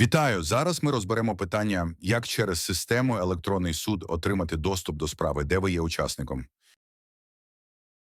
Вітаю! Зараз ми розберемо питання, як через систему електронний суд отримати доступ до справи, де ви є учасником.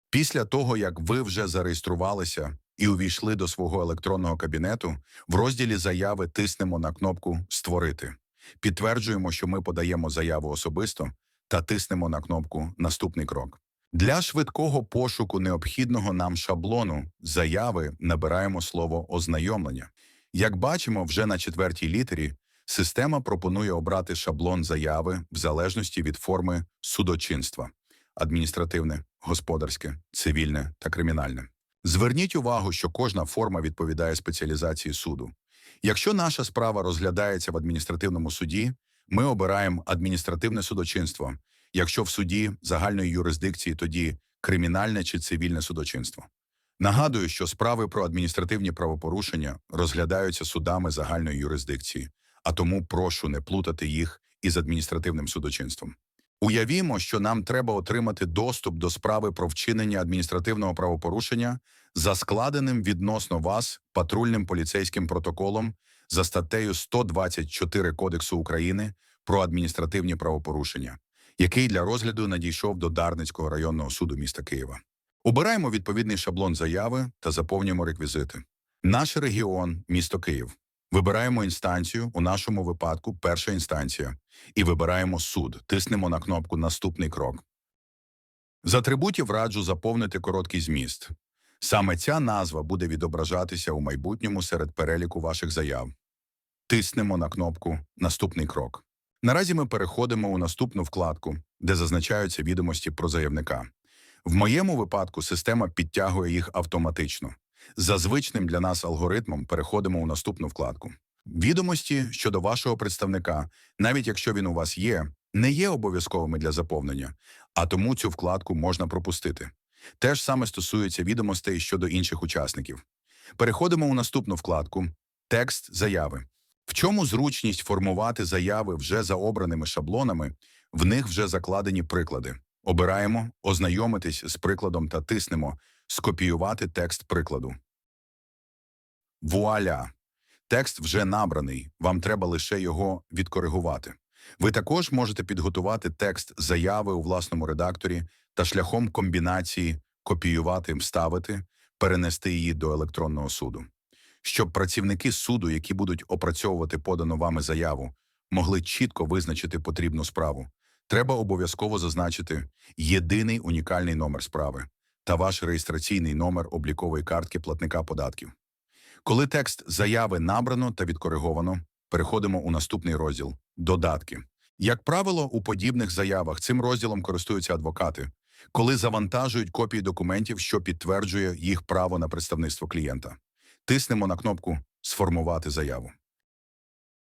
Після того, як ви вже зареєструвалися і увійшли до свого електронного кабінету, в розділі заяви тиснемо на кнопку Створити. Підтверджуємо, що ми подаємо заяву особисто та тиснемо на кнопку Наступний крок. Для швидкого пошуку необхідного нам шаблону заяви набираємо слово ознайомлення. Як бачимо, вже на четвертій літері система пропонує обрати шаблон заяви в залежності від форми судочинства адміністративне, господарське, цивільне та кримінальне. Зверніть увагу, що кожна форма відповідає спеціалізації суду. Якщо наша справа розглядається в адміністративному суді, ми обираємо адміністративне судочинство. Якщо в суді загальної юрисдикції, тоді кримінальне чи цивільне судочинство. Нагадую, що справи про адміністративні правопорушення розглядаються судами загальної юрисдикції, а тому прошу не плутати їх із адміністративним судочинством. Уявімо, що нам треба отримати доступ до справи про вчинення адміністративного правопорушення за складеним відносно вас патрульним поліцейським протоколом за статтею 124 Кодексу України про адміністративні правопорушення, який для розгляду надійшов до Дарницького районного суду міста Києва. Обираємо відповідний шаблон заяви та заповнюємо реквізити. Наш регіон місто Київ. Вибираємо інстанцію, у нашому випадку перша інстанція, і вибираємо суд. Тиснемо на кнопку Наступний крок. З атрибутів раджу заповнити короткий зміст. Саме ця назва буде відображатися у майбутньому серед переліку ваших заяв. Тиснемо на кнопку Наступний крок. Наразі ми переходимо у наступну вкладку, де зазначаються відомості про заявника. В моєму випадку система підтягує їх автоматично. За звичним для нас алгоритмом переходимо у наступну вкладку. Відомості щодо вашого представника, навіть якщо він у вас є, не є обов'язковими для заповнення, а тому цю вкладку можна пропустити. Те ж саме стосується відомостей щодо інших учасників. Переходимо у наступну вкладку Текст заяви. В чому зручність формувати заяви вже за обраними шаблонами, в них вже закладені приклади. Обираємо ознайомитись з прикладом та тиснемо скопіювати текст прикладу. Вуаля! Текст вже набраний, вам треба лише його відкоригувати. Ви також можете підготувати текст заяви у власному редакторі та шляхом комбінації копіювати, вставити, перенести її до електронного суду. Щоб працівники суду, які будуть опрацьовувати подану вами заяву, могли чітко визначити потрібну справу, треба обов'язково зазначити єдиний унікальний номер справи та ваш реєстраційний номер облікової картки платника податків. Коли текст заяви набрано та відкориговано, переходимо у наступний розділ Додатки. Як правило, у подібних заявах цим розділом користуються адвокати, коли завантажують копії документів, що підтверджує їх право на представництво клієнта. Тиснемо на кнопку Сформувати заяву.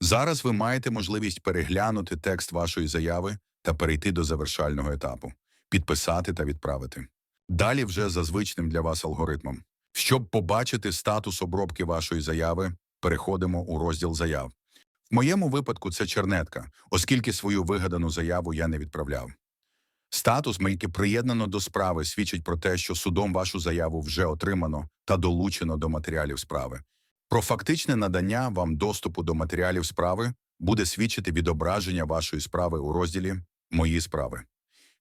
Зараз ви маєте можливість переглянути текст вашої заяви та перейти до завершального етапу, підписати та відправити. Далі вже за звичним для вас алгоритмом. Щоб побачити статус обробки вашої заяви, переходимо у розділ заяв. В моєму випадку це чернетка, оскільки свою вигадану заяву я не відправляв. Статус, який приєднано до справи, свідчить про те, що судом вашу заяву вже отримано та долучено до матеріалів справи. Про фактичне надання вам доступу до матеріалів справи буде свідчити відображення вашої справи у розділі Мої справи.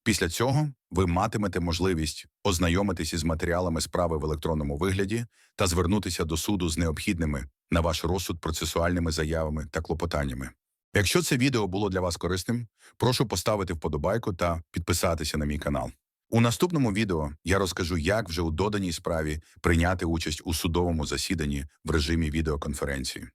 Після цього ви матимете можливість ознайомитися із матеріалами справи в електронному вигляді та звернутися до суду з необхідними на ваш розсуд процесуальними заявами та клопотаннями. Якщо це відео було для вас корисним, прошу поставити вподобайку та підписатися на мій канал. У наступному відео я розкажу, як вже у доданій справі прийняти участь у судовому засіданні в режимі відеоконференції.